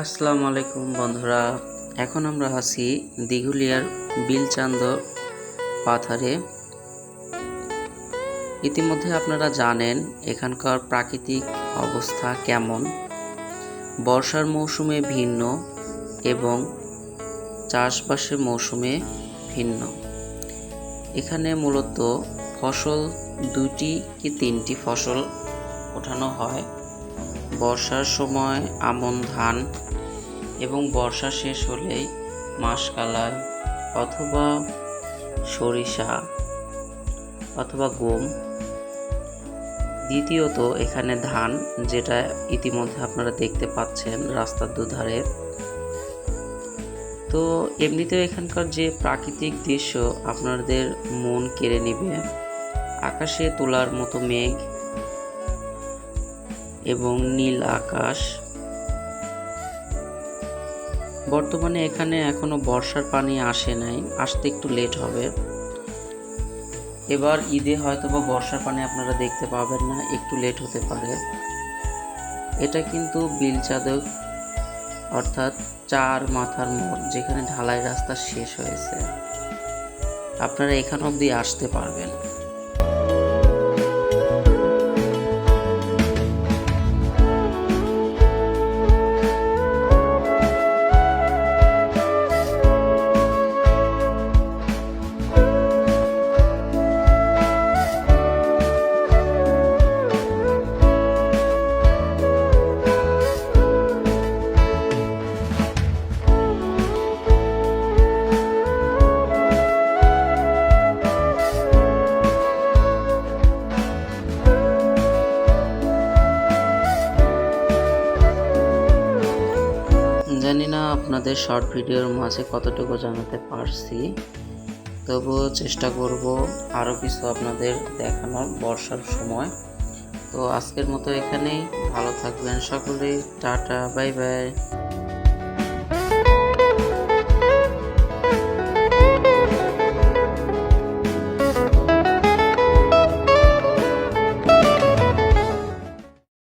আসসালামু আলাইকুম বন্ধুরা, এখন আমরা আছি দিঘুলিয়ার বিলচান্দ পাথারে। ইতিমধ্যে আপনারা জানেন এখানকার প্রাকৃতিক অবস্থা কেমন। বর্ষার মৌসুমে ভিন্ন এবং চাষবাসের মৌসুমে ভিন্ন। এখানে মূলত ফসল দুটি কি তিনটি ফসল ওঠানো হয়। বর্ষার সময় আমন ধান এবং বর্ষা শেষ হলেই মাসকালাই অথবা সরিষা অথবা গম। দ্বিতীয়ত এখানে ধান, যেটা ইতিমধ্যে আপনারা দেখতে পাচ্ছেন রাস্তার দুধারে। তো এমনিতেও এখানকার যে প্রাকৃতিক দৃশ্য, আপনাদের মন কেড়ে নেবে। আকাশে তোলার মতো মেঘ এবং নীল আকাশ। বর্তমানে এখানে এখনও বর্ষার পানি আসে নাই, আসতে একটু লেট হবে। এবার ঈদে হয়তো বা বর্ষার পানি আপনারা দেখতে পাবেন না, একটু লেট হতে পারে। এটা কিন্তু বিলচাদক অর্থাৎ চার মাথার মোড়, যেখানে ঢালাই রাস্তা শেষ হয়েছে। আপনারা এখান অবধি আসতে পারবেন। জানি না আপনাদের শর্ট ভিডিওর মাঝে কতটুকু জানাতে পারছি। তবুও চেষ্টা করব আরও কিছু আপনাদের দেখানোর বর্ষার সময়। তো আজকের মতো এখানেই। ভালো থাকবেন সকলেই। Tata bye bye